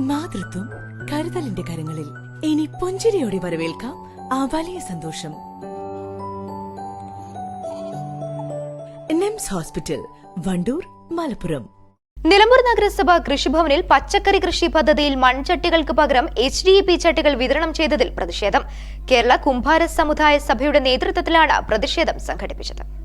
മാതൃത്വം കരുതലിന്റെ കരങ്ങളിൽ. ഇനി പുഞ്ചിരിയോടെ വരവേൽക്കാം ആ വലിയ സന്തോഷം. NIMS hospital Wandoor Malappuram. Nilambur നഗരസഭ കൃഷിഭവനിൽ പച്ചക്കറി കൃഷി പദ്ധതിയിൽ മൺചട്ടികൾക്ക് പകരം എച്ച് ഡി പി ചട്ടികൾ വിതരണം ചെയ്തതിൽ പ്രതിഷേധം. കേരള കുംഭാര സമുദായ സഭയുടെ നേതൃത്വത്തിലാണ് പ്രതിഷേധം സംഘടിപ്പിച്ചത്.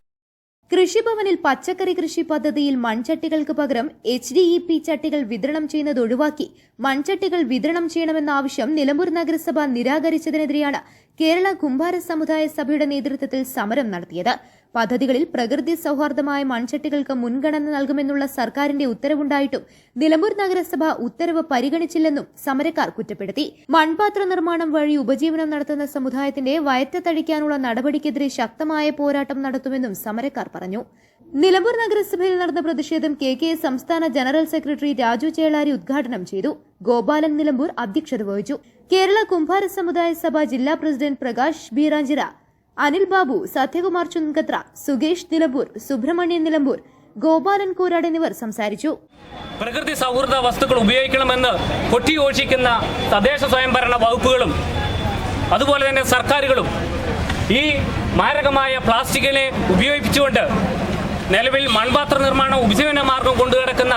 കൃഷിഭവനിൽ പച്ചക്കറി കൃഷി പദ്ധതിയിൽ മൺചട്ടികൾക്ക് പകരം എച്ച് ഡി ഇ പി ചട്ടികൾ വിതരണം ചെയ്യുന്നത് ഒഴിവാക്കി മൺചട്ടികൾ വിതരണം ചെയ്യണമെന്ന ആവശ്യം നിലമ്പൂർ നഗരസഭ നിരാകരിച്ചതിനെതിരെയാണ് കേരള കുംഭാര സമുദായ സഭയുടെ നേതൃത്വത്തിൽ സമരം നടത്തിയത്. പദ്ധതികളിൽ പ്രകൃതി സൗഹാർദ്ദമായ മൺചട്ടികൾക്ക് മുൻഗണന നൽകുമെന്നുള്ള സർക്കാരിന്റെ ഉത്തരവുണ്ടായിട്ടും നിലമ്പൂർ നഗരസഭ ഉത്തരവ് പരിഗണിച്ചില്ലെന്നും സമരക്കാർ കുറ്റപ്പെടുത്തി. മൺപാത്ര നിർമ്മാണം വഴി ഉപജീവനം നടത്തുന്ന സമുദായത്തിന്റെ വയറ്റത്തടിക്കാനുള്ള നടപടിക്കെതിരെ ശക്തമായ പോരാട്ടം നടത്തുമെന്നും സമരക്കാർ പറഞ്ഞു. നിലമ്പൂർ നഗരസഭയിൽ നടന്ന പ്രതിഷേധം കെ കെ സംസ്ഥാന ജനറൽ സെക്രട്ടറി രാജു ചേളാരി ഉദ്ഘാടനം ചെയ്തു. ഗോപാലൻ നിലമ്പൂർ അധ്യക്ഷത വഹിച്ചു. കേരള കുംഭാര സമുദായ സഭ ജില്ലാ പ്രസിഡന്റ് പ്രകാശ് ബീറാഞ്ചിറ അനിൽ ബാബു സത്യകുമാർ ചുങ്കത്ര സുകേഷ് നിലമ്പൂർ സുബ്രഹ്മണ്യൻ നിലമ്പൂർ ഗോപാലൻ കൂരാട് എന്നിവർ സംസാരിച്ചു. പ്രകൃതി സൗഹൃദ വസ്തുക്കൾ ഉപയോഗിക്കണമെന്ന് കൊട്ടിയോഷിക്കുന്ന തദ്ദേശ സ്വയംഭരണ വകുപ്പുകളും അതുപോലെ തന്നെ സർക്കാരുകളും ഈ മാരകമായ പ്ലാസ്റ്റിക്കിനെ ഉപയോഗിച്ചുകൊണ്ട് നിലവിൽ മൺപാത്ര നിർമ്മാണം ഉപജീവന മാർഗം കൊണ്ടുകിടക്കുന്ന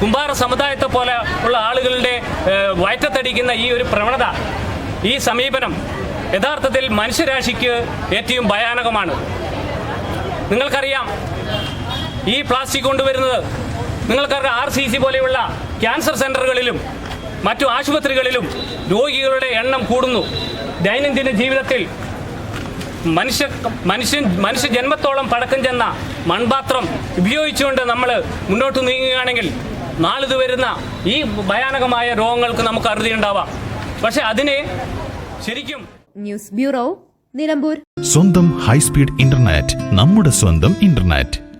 കുംഭാര സമുദായത്തെ പോലെ ഉള്ള ആളുകളുടെ വയറ്റത്തടിക്കുന്ന ഈ ഒരു പ്രവണത ഈ സമീപനം യഥാർത്ഥത്തിൽ മനുഷ്യരാശിക്ക് ഏറ്റവും ഭയാനകമാണ്. നിങ്ങൾക്കറിയാം ഈ പ്ലാസ്റ്റിക് കൊണ്ടുവരുന്നത് നിങ്ങൾക്കറിയാം ആർ സി സി പോലെയുള്ള ക്യാൻസർ സെന്ററുകളിലും മറ്റു ആശുപത്രികളിലും രോഗികളുടെ എണ്ണം കൂടുന്നു. ദൈനംദിന ജീവിതത്തിൽ മനുഷ്യ മനുഷ്യൻ മനുഷ്യ ജന്മത്തോളം പടക്കം ചെന്ന മൺപാത്രം ഉപയോഗിച്ചുകൊണ്ട് നമ്മൾ മുന്നോട്ട് നീങ്ങുകയാണെങ്കിൽ നാളിത് വരുന്ന ഈ ഭയാനകമായ രോഗങ്ങൾക്ക് നമുക്ക് അറുതി അറുതിയുണ്ടാവാം. പക്ഷെ അതിനെ ശരിക്കും ന്യൂസ് ബ്യൂറോ നിലമ്പൂർ. സ്വന്തം ഹൈസ്പീഡ് ഇന്റർനെറ്റ് നമ്മുടെ സ്വന്തം ഇന്റർനെറ്റ്.